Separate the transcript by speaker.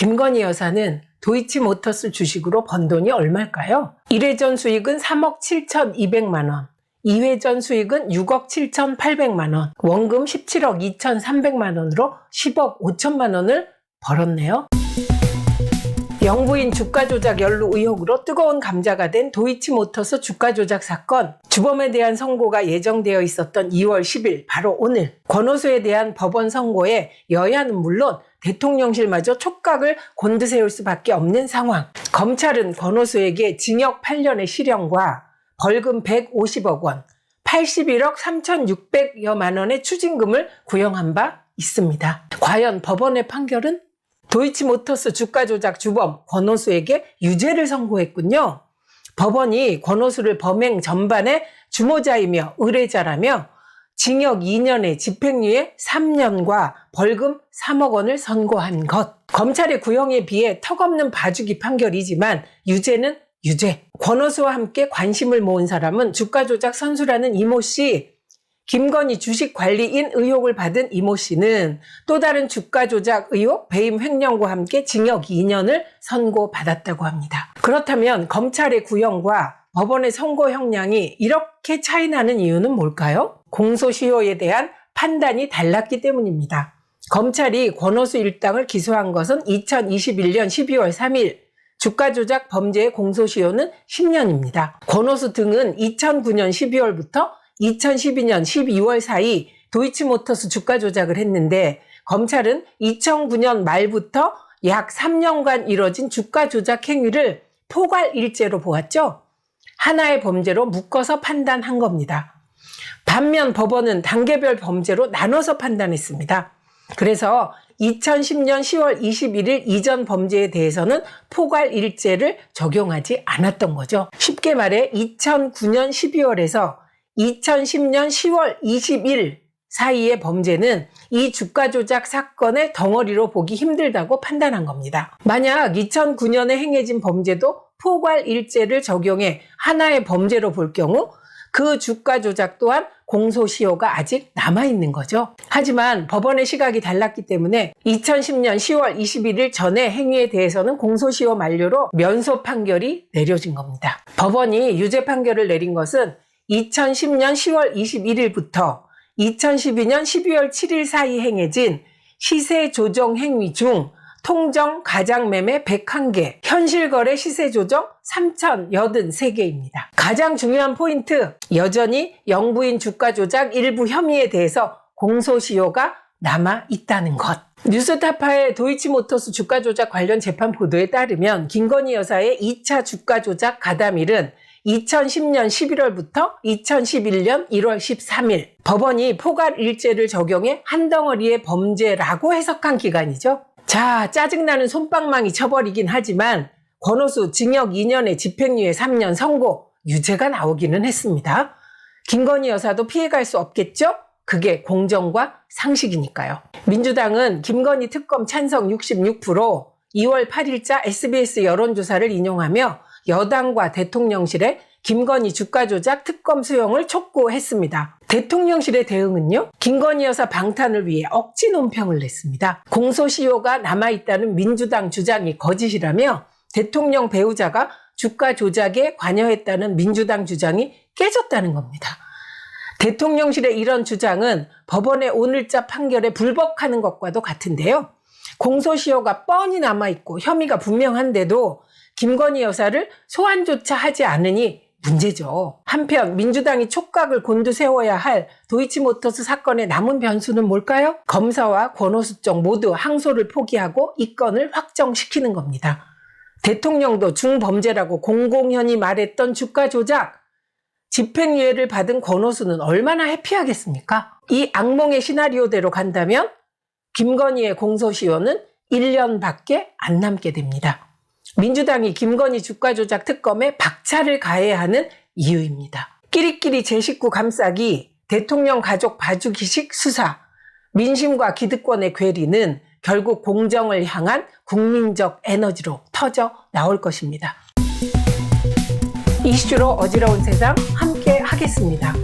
Speaker 1: 김건희 여사는 도이치모터스 주식으로 번 돈이 얼마일까요? 1회전 수익은 3억 7,200만 원, 2회전 수익은 6억 7,800만 원, 원금 17억 2,300만 원으로 10억 5천만 원을 벌었네요. 영부인 주가 조작 연루 의혹으로 뜨거운 감자가 된 도이치모터스 주가 조작 사건 주범에 대한 선고가 예정되어 있었던 2월 10일 바로 오늘 권오수에 대한 법원 선고에 여야는 물론 대통령실마저 촉각을 곤두세울 수밖에 없는 상황. 검찰은 권오수에게 징역 8년의 실형과 벌금 150억 원, 81억 3,600여만 원의 추징금을 구형한 바 있습니다. 과연 법원의 판결은 도이치모터스 주가 조작 주범 권오수에게 유죄를 선고했군요. 법원이 권오수를 범행 전반의 주모자이며 의뢰자라며 징역 2년에 집행유예 3년과 벌금 3억 원을 선고한 것. 검찰의 구형에 비해 턱없는 봐주기 판결이지만 유죄는 유죄. 권오수와 함께 관심을 모은 사람은 주가 조작 선수라는 이모 씨, 김건희 주식 관리인 의혹을 받은 이모 씨는 또 다른 주가 조작 의혹 배임 횡령과 함께 징역 2년을 선고받았다고 합니다. 그렇다면 검찰의 구형과 법원의 선고 형량이 이렇게 차이 나는 이유는 뭘까요? 공소시효에 대한 판단이 달랐기 때문입니다. 검찰이 권오수 일당을 기소한 것은 2021년 12월 3일, 주가 조작 범죄의 공소시효는 10년입니다. 권오수 등은 2009년 12월부터 2012년 12월 사이 도이치모터스 주가 조작을 했는데 검찰은 2009년 말부터 약 3년간 이뤄진 주가 조작 행위를 포괄 일죄로 보았죠. 하나의 범죄로 묶어서 판단한 겁니다. 반면 법원은 단계별 범죄로 나눠서 판단했습니다. 그래서 2010년 10월 21일 이전 범죄에 대해서는 포괄일죄를 적용하지 않았던 거죠. 쉽게 말해 2009년 12월에서 2010년 10월 20일 사이의 범죄는 이 주가 조작 사건의 덩어리로 보기 힘들다고 판단한 겁니다. 만약 2009년에 행해진 범죄도 포괄일죄를 적용해 하나의 범죄로 볼 경우 그 주가 조작 또한 공소시효가 아직 남아있는 거죠. 하지만 법원의 시각이 달랐기 때문에 2010년 10월 21일 전에 행위에 대해서는 공소시효 만료로 면소 판결이 내려진 겁니다. 법원이 유죄 판결을 내린 것은 2010년 10월 21일부터 2012년 12월 7일 사이 행해진 시세 조정 행위 중 통정 가장 매매 101개, 현실 거래 시세 조정 3,083개입니다. 가장 중요한 포인트, 여전히 영부인 주가 조작 일부 혐의에 대해서 공소시효가 남아 있다는 것. 뉴스타파의 도이치모터스 주가 조작 관련 재판 보도에 따르면 김건희 여사의 2차 주가 조작 가담일은 2010년 11월부터 2011년 1월 13일 법원이 포괄일죄를 적용해 한 덩어리의 범죄라고 해석한 기간이죠. 자, 짜증나는 손방망이 쳐버리긴 하지만 권오수 징역 2년에 집행유예 3년 선고 유죄가 나오기는 했습니다. 김건희 여사도 피해갈 수 없겠죠? 그게 공정과 상식이니까요. 민주당은 김건희 특검 찬성 66%, 2월 8일자 SBS 여론조사를 인용하며 여당과 대통령실에 김건희 주가 조작 특검 수용을 촉구했습니다. 대통령실의 대응은요? 김건희 여사 방탄을 위해 억지 논평을 냈습니다. 공소시효가 남아있다는 민주당 주장이 거짓이라며 대통령 배우자가 주가 조작에 관여했다는 민주당 주장이 깨졌다는 겁니다. 대통령실의 이런 주장은 법원의 오늘자 판결에 불복하는 것과도 같은데요. 공소시효가 뻔히 남아있고 혐의가 분명한데도 김건희 여사를 소환조차 하지 않으니 문제죠. 한편 민주당이 촉각을 곤두세워야 할 도이치모터스 사건의 남은 변수는 뭘까요? 검사와 권오수 쪽 모두 항소를 포기하고 이 건을 확정시키는 겁니다. 대통령도 중범죄라고 공공연히 말했던 주가 조작, 집행유예를 받은 권오수는 얼마나 해피하겠습니까? 이 악몽의 시나리오대로 간다면 김건희의 공소시효는 1년밖에 안 남게 됩니다. 민주당이 김건희 주가 조작 특검에 박차를 가해야 하는 이유입니다. 끼리끼리 제 식구 감싸기, 대통령 가족 봐주기식 수사, 민심과 기득권의 괴리는 결국 공정을 향한 국민적 에너지로 터져 나올 것입니다. 이슈로 어지러운 세상 함께 하겠습니다.